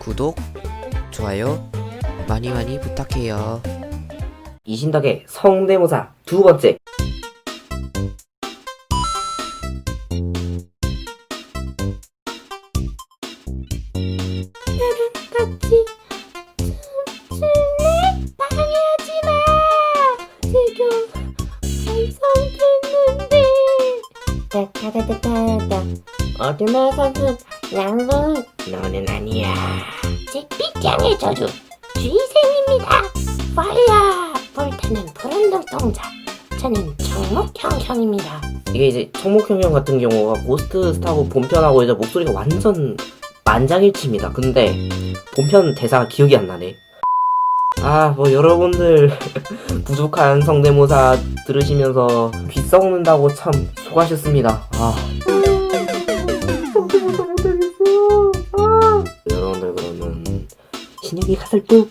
구독, 좋아요 많이 많이 부탁해요. 이신덕의 성대모사 두 번째. 같이 춤출래? 방해하지 마. 지금 완성됐는데. 따따따따따. 어둠에서 는 양궁 너는 아니야. 제 빗장의 저주 주의생입니다. 파이어 불타는 푸른 눈동자. 저는 정목형 형입니다. 이게 이제 청목형 형 같은 경우가 고스트 스타고 본편하고 이제 목소리가 완전 만장일치입니다. 근데 본편 대사가 기억이 안 나네. 아, 뭐 여러분들 부족한 성대모사 들으시면서 귀 썩는다고 참 수고하셨습니다. 아. 성대모사 못하겠어. 아. 여러분들 그러면 신혁이 가슬 뚝